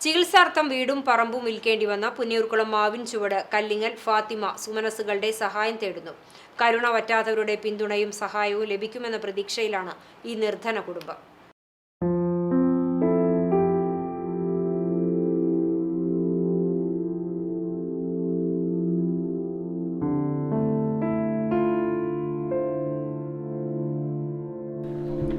ചികിത്സാർത്ഥം വീടും പറമ്പും വിൽക്കേണ്ടി വന്ന പുന്നയൂർക്കുളം മാവിൻ ചുവട് കല്ലിങ്ങൽ ഫാത്തിമ സുമനസുകളുടെ സഹായം തേടുന്നു. കരുണ വറ്റാത്തവരുടെ പിന്തുണയും സഹായവും ലഭിക്കുമെന്ന പ്രതീക്ഷയിലാണ് ഈ നിർധന കുടുംബം.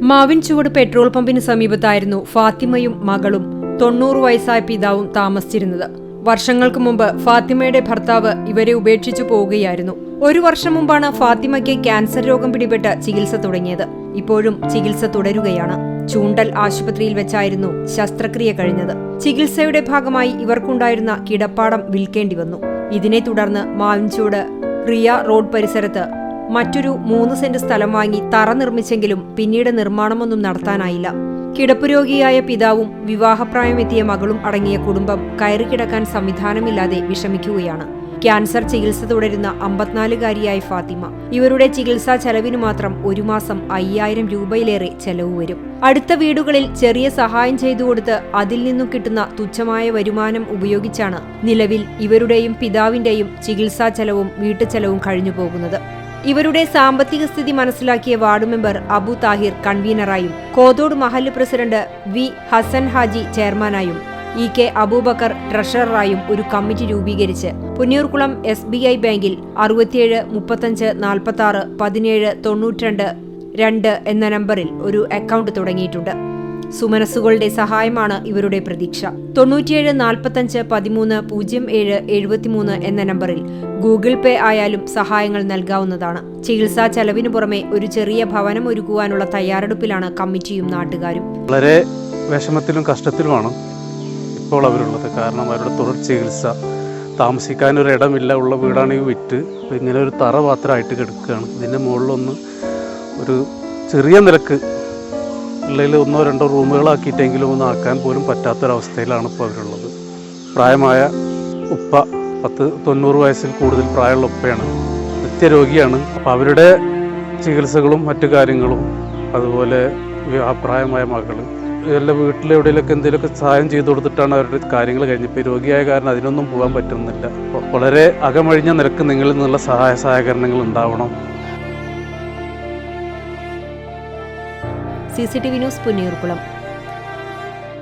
മാവിൻ ചുവട് പെട്രോൾ പമ്പിന് സമീപത്തായിരുന്നു ഫാത്തിമയും മകളും. തൊണ്ണൂറ് വയസ്സായ പിതാവും താമസിച്ചിരുന്നത്. വർഷങ്ങൾക്ക് മുമ്പ് ഫാത്തിമയുടെ ഭർത്താവ് ഇവരെ ഉപേക്ഷിച്ചു പോവുകയായിരുന്നു. ഒരു വർഷം മുമ്പാണ് ഫാത്തിമയ്ക്ക് ക്യാൻസർ രോഗം പിടിപെട്ട് ചികിത്സ തുടങ്ങിയത്. ഇപ്പോഴും ചികിത്സ തുടരുകയാണ്. ചൂണ്ടൽ ആശുപത്രിയിൽ വെച്ചായിരുന്നു ശസ്ത്രക്രിയ കഴിഞ്ഞത്. ചികിത്സയുടെ ഭാഗമായി ഇവർക്കുണ്ടായിരുന്ന കിടപ്പാടം വിൽക്കേണ്ടി വന്നു. ഇതിനെ തുടർന്ന് മാവിൻചൂട് റിയ റോഡ് പരിസരത്ത് മറ്റൊരു മൂന്ന് സെന്റ് സ്ഥലം വാങ്ങി തറ നിർമ്മിച്ചെങ്കിലും പിന്നീട് നിർമ്മാണമൊന്നും നടത്താനായില്ല. കിടപ്പുരോഗിയായ പിതാവും വിവാഹപ്രായമെത്തിയ മകളും അടങ്ങിയ കുടുംബം കയറിക്കിടക്കാൻ സംവിധാനമില്ലാതെ വിഷമിക്കുകയാണ്. ക്യാൻസർ ചികിത്സ തുടരുന്ന അമ്പത്തിനാലുകാരിയായ ഫാത്തിമ. ഇവരുടെ ചികിത്സാ ചെലവിനു മാത്രം ഒരു മാസം അയ്യായിരം രൂപയിലേറെ ചെലവ് വരും. അടുത്ത വീടുകളിൽ ചെറിയ സഹായം ചെയ്തു കൊടുത്ത് അതിൽ നിന്നും കിട്ടുന്ന തുച്ഛമായ വരുമാനം ഉപയോഗിച്ചാണ് നിലവിൽ ഇവരുടെയും പിതാവിന്റെയും ചികിത്സാ ചെലവും വീട്ടുചെലവും കഴിഞ്ഞു പോകുന്നത് ഇവരുടെ സാമ്പത്തിക സ്ഥിതി മനസ്സിലാക്കിയ വാർഡ് മെമ്പർ അബു താഹിർ കൺവീനറായും കോതോട് മഹല്ല് പ്രസിഡന്റ് വി ഹസൻ ഹാജി ചെയർമാനായും ഇ കെ അബൂബക്കർ ട്രഷററായും ഒരു കമ്മിറ്റി രൂപീകരിച്ച് പുന്നൂർകുളം എസ് ബി ഐ ബാങ്കിൽ അറുപത്തിയേഴ് മുപ്പത്തഞ്ച് നാൽപ്പത്തി ആറ് പതിനേഴ് തൊണ്ണൂറ്റിരണ്ട് രണ്ട് എന്ന നമ്പറിൽ ഒരു അക്കൗണ്ട് തുടങ്ങിയിട്ടുണ്ട്. സുമനസ്സുകളുടെ സഹായമാണ് ഇവരുടെ പ്രതീക്ഷ. തൊണ്ണൂറ്റിയേഴ് നാൽപ്പത്തഞ്ച് പതിമൂന്ന് പൂജ്യം ഏഴ് എഴുപത്തിമൂന്ന് എന്ന നമ്പറിൽ ഗൂഗിൾ പേ ആയാലും സഹായങ്ങൾ നൽകാവുന്നതാണ്. ചികിത്സാ ചെലവിനു പുറമെ ഒരു ചെറിയ ഭവനം ഒരുക്കുവാനുള്ള തയ്യാറെടുപ്പിലാണ് കമ്മിറ്റിയും നാട്ടുകാരും. വളരെ വിഷമത്തിലും കഷ്ടത്തിലുമാണ് ഇപ്പോൾ അവരുള്ളത്. കാരണം അവരുടെ തുടർ ചികിത്സ താമസിക്കാനൊരു ഇടമില്ല ഉള്ള വീടാണെങ്കിൽ വിറ്റ്. ഇങ്ങനെ ഒരു തറ മാത്രമായിട്ട് കിടക്കുകയാണ്. ഇതിന്റെ മുകളിലൊന്ന് ഒരു ചെറിയ നിരക്ക് ഉള്ളതിൽ ഒന്നോ രണ്ടോ റൂമുകളാക്കിയിട്ടെങ്കിലും ഒന്ന് ആക്കാൻ പോലും പറ്റാത്തൊരവസ്ഥയിലാണ് ഇപ്പോൾ അവരുള്ളത്. പ്രായമായ ഉപ്പ പത്ത് തൊണ്ണൂറ് വയസ്സിൽ കൂടുതൽ പ്രായമുള്ള ഉപ്പയാണ്. നിത്യരോഗിയാണ്. അപ്പോൾ അവരുടെ ചികിത്സകളും മറ്റു കാര്യങ്ങളും അതുപോലെ പ്രായമായ മകൾ ഇതെല്ലാം വീട്ടിലെ എവിടെയെങ്കിലൊക്കെ എന്തെങ്കിലുമൊക്കെ സഹായം ചെയ്തു കൊടുത്തിട്ടാണ് അവരുടെ കാര്യങ്ങൾ കഴിഞ്ഞപ്പോൾ രോഗിയായ കാരണം അതിനൊന്നും പോകാൻ പറ്റുന്നില്ല. വളരെ അകമഴിഞ്ഞ നിരക്ക് നിങ്ങളിൽ നിന്നുള്ള സഹായ സഹകരണങ്ങൾ ഉണ്ടാവണം. C C T V news Punnayurkulam